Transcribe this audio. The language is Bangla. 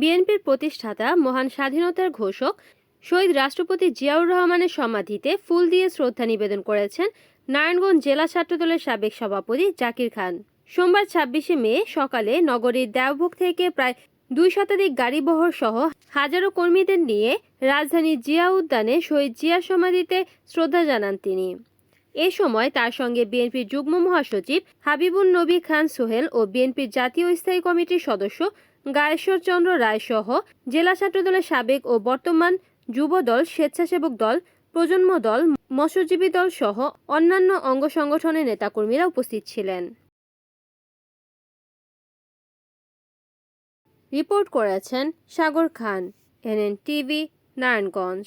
বিএনপির প্রতিষ্ঠাতা মহান স্বাধীনতার ঘোষক শহীদ রাষ্ট্রপতি জিয়াউর রহমানের সমাধিতে ফুল দিয়ে শ্রদ্ধা নিবেদন করেছেন নারায়ণগঞ্জ জেলা ছাত্রদলের সাবেক সভাপতি জাকির খান। সোমবার ছাব্বিশে মে সকালে নগরীর দেওভোগ থেকে প্রায় দুই শতাধিক গাড়িবহর সহ হাজারো কর্মীদের নিয়ে রাজধানীর জিয়া উদ্যানে শহীদ জিয়ার সমাধিতে শ্রদ্ধা জানান তিনি। এ সময় তার সঙ্গে বিএনপির যুগ্ম মহাসচিব হাবিবুন নবী খান সোহেল ও বিএনপির জাতীয় স্থায়ী কমিটির সদস্য গায়েশ্বর চন্দ্র রায় সহ জেলা ছাত্রদলের সাবেক ও বর্তমান যুব দল স্বেচ্ছাসেবক দল, প্রজন্ম দল, মৎস্যজীবী দল সহ অন্যান্য অঙ্গ সংগঠনের নেতাকর্মীরা উপস্থিত ছিলেন। রিপোর্ট করেছেন সাগর খান এনএন টিভি নারায়ণগঞ্জ।